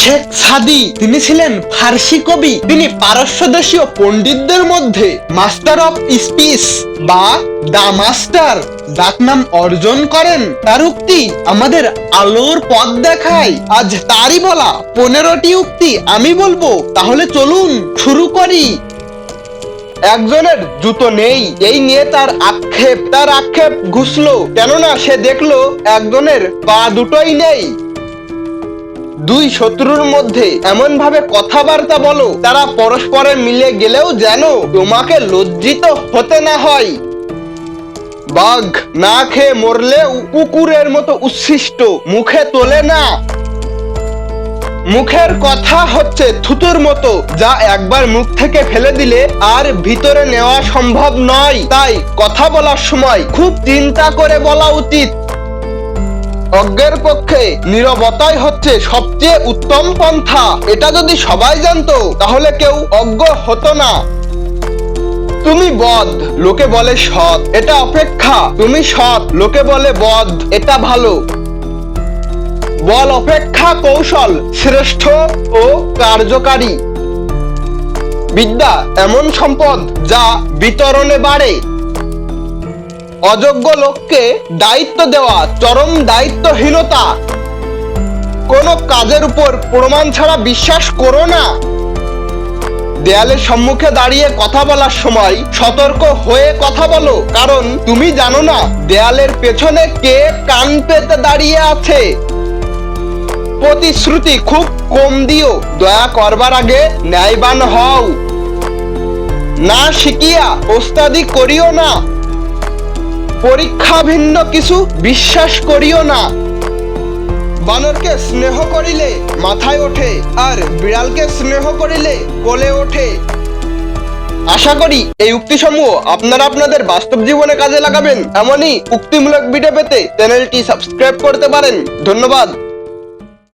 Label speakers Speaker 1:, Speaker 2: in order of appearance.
Speaker 1: শেখ সাদি, তিনি ছিলেন ফার্সি কবি। তিনি পারস্য দেশীয় পণ্ডিতদের মধ্যে মাস্টার অফ স্পিচ বা দা মাস্টার। ডাকনাম অর্জন করেন। তার উক্তি আমাদের আলোর পথ দেখায়। আজ তারই বলা পনেরোটি উক্তি আমি বলব। তাহলে চলুন শুরু করি। একজনের জুতো নেই, এই নিয়ে তার আক্ষেপ তার আক্ষেপ ঘুষলো। কেননা সে দেখল একজনের পা দুটোই নেই। দুই শত্রুর মধ্যে এমন ভাবে কথাবার্তা বলো, তারা পরস্পরে মিলে গেলেও যেন তোমাকে লজ্জিত হতে না হয়। বাঘ না খেয়ে মরলেও কুকুরের মতো উচ্ছিষ্ট, মুখে তোলে না। মুখের কথা হচ্ছে থুতুর মতো, যা একবার মুখ থেকে ফেলে দিলে আর ভিতরে নেওয়া সম্ভব নয়। তাই কথা বলার সময় খুব চিন্তা করে বলা উচিত। অজ্ঞের পক্ষে নীরবতাই হচ্ছে সবচেয়ে উত্তম পন্থা। এটা যদি সবাই জানতো, তাহলে কেউ অজ্ঞ হতো না। তুমি বদ, লোকে বলে সৎ, এটা অপেক্ষা। তুমি সৎ, লোকে বলে বদ, এটা ভালো। বল অপেক্ষা কৌশল, শ্রেষ্ঠ ও কার্যকারী। বিদ্যা, এমন সম্পদ যা বিতরণে বাড়ে। অযোগ্য লোককে দায়িত্ব দেওয়া চরম দায়িত্বহীনতা। কোনো কাজের উপর প্রমাণ ছাড়া বিশ্বাস করো না। দেয়ালের সম্মুখে দাঁড়িয়ে কথা বলার সময় সতর্ক হয়ে কথা বলো, কারণ তুমি জানো না দেয়ালের পেছনে কে কান পেতে দাঁড়িয়ে আছে। প্রতিশ্রুতি খুব কম দিও, দয়া করবার আগে ন্যায়বান হও। না শিখিয়া ওস্তাদি করিও না। পরীক্ষা ভিন্ন, কিছু বিশ্বাস করিও না। বানরকে স্নেহ করিলে মাথায় ওঠে, আর বিড়ালকে স্নেহ করিলে কোলে ওঠে। আশা করি এই উক্তিসমূহ আপনারা আপনাদের বাস্তব জীবনে কাজে লাগাবেন। এমনই উক্তিমূলক ভিডিও পেতে চ্যানেলটি সাবস্ক্রাইব করতে পারেন। ধন্যবাদ।